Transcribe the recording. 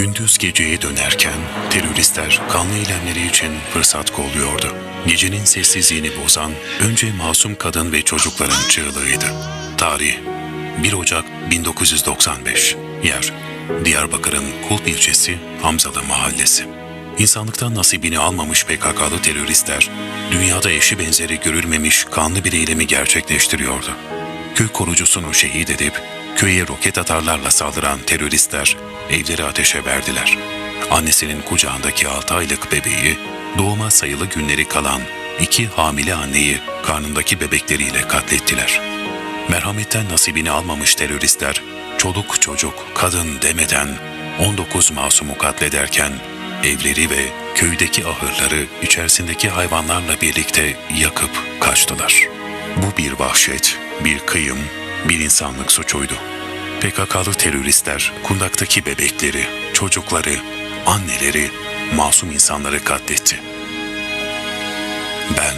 Gündüz geceye dönerken teröristler kanlı eylemleri için fırsat kolluyordu. Gecenin sessizliğini bozan önce masum kadın ve çocukların çığlığıydı. Tarih 1 Ocak 1995 Yer Diyarbakır'ın Kulp ilçesi Hamzalı Mahallesi İnsanlıktan nasibini almamış PKK'lı teröristler, dünyada eşi benzeri görülmemiş kanlı bir eylemi gerçekleştiriyordu. Köy korucusunu şehit edip köye roket atarlarla saldıran teröristler evleri ateşe verdiler. Annesinin kucağındaki 6 aylık bebeği, doğuma sayılı günleri kalan iki hamile anneyi karnındaki bebekleriyle katlettiler. Merhametten nasibini almamış teröristler, çoluk çocuk, kadın demeden 19 masumu katlederken evleri ve köydeki ahırları içerisindeki hayvanlarla birlikte yakıp kaçtılar. Bu bir vahşet, bir kıyım, bir insanlık suçuydu. PKK'lı teröristler kundaktaki bebekleri, çocukları, anneleri, masum insanları katletti. Ben